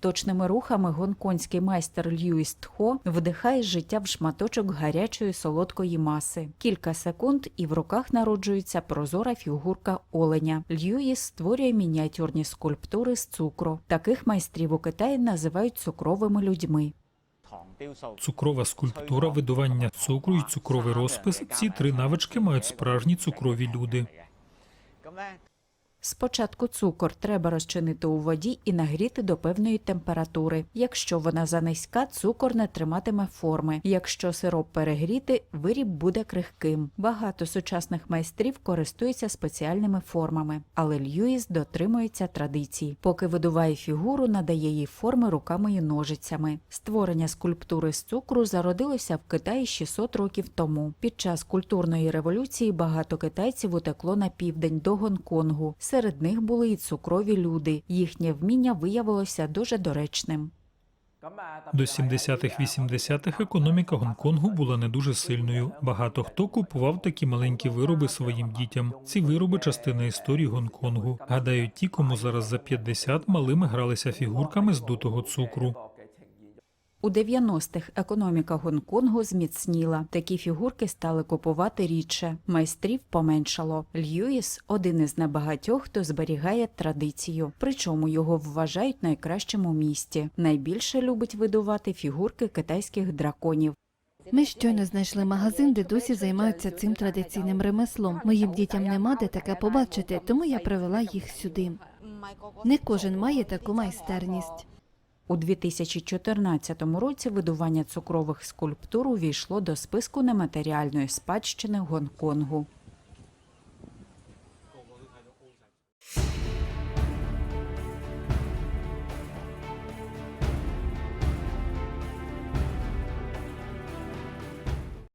Точними рухами гонконгський майстер Льюіс Тхо вдихає життя в шматочок гарячої солодкої маси. Кілька секунд, і в руках народжується прозора фігурка оленя. Льюіс створює мініатюрні скульптури з цукру. Таких майстрів у Китаї називають цукровими людьми. Цукрова скульптура, видування цукру і цукровий розпис ці три навички мають справжні цукрові люди. Спочатку цукор треба розчинити у воді і нагріти до певної температури. Якщо вона занизька, цукор не триматиме форми. Якщо сироп перегріти, виріб буде крихким. Багато сучасних майстрів користуються спеціальними формами, але Льюіс дотримується традицій. Поки видуває фігуру, надає їй форми руками і ножицями. Створення скульптури з цукру зародилося в Китаї 600 років тому. Під час культурної революції багато китайців утекло на південь до Гонконгу. Серед них були і цукрові люди. Їхнє вміння виявилося дуже доречним. До 70-х-80-х економіка Гонконгу була не дуже сильною. Багато хто купував такі маленькі вироби своїм дітям. Ці вироби частина історії Гонконгу. Гадаю, ті, кому зараз за 50, малими гралися фігурками з дутого цукру. У 90-х економіка Гонконгу зміцніла. Такі фігурки стали купувати рідше. Майстрів поменшало. Льюіс один із небагатьох, хто зберігає традицію. Причому його вважають найкращим у місті. Найбільше любить видувати фігурки китайських драконів. Ми щойно знайшли магазин, де досі займаються цим традиційним ремеслом. Моїм дітям нема де таке побачити, тому я привела їх сюди. Не кожен має таку майстерність. У 2014 році видування цукрових скульптур увійшло до списку нематеріальної спадщини Гонконгу.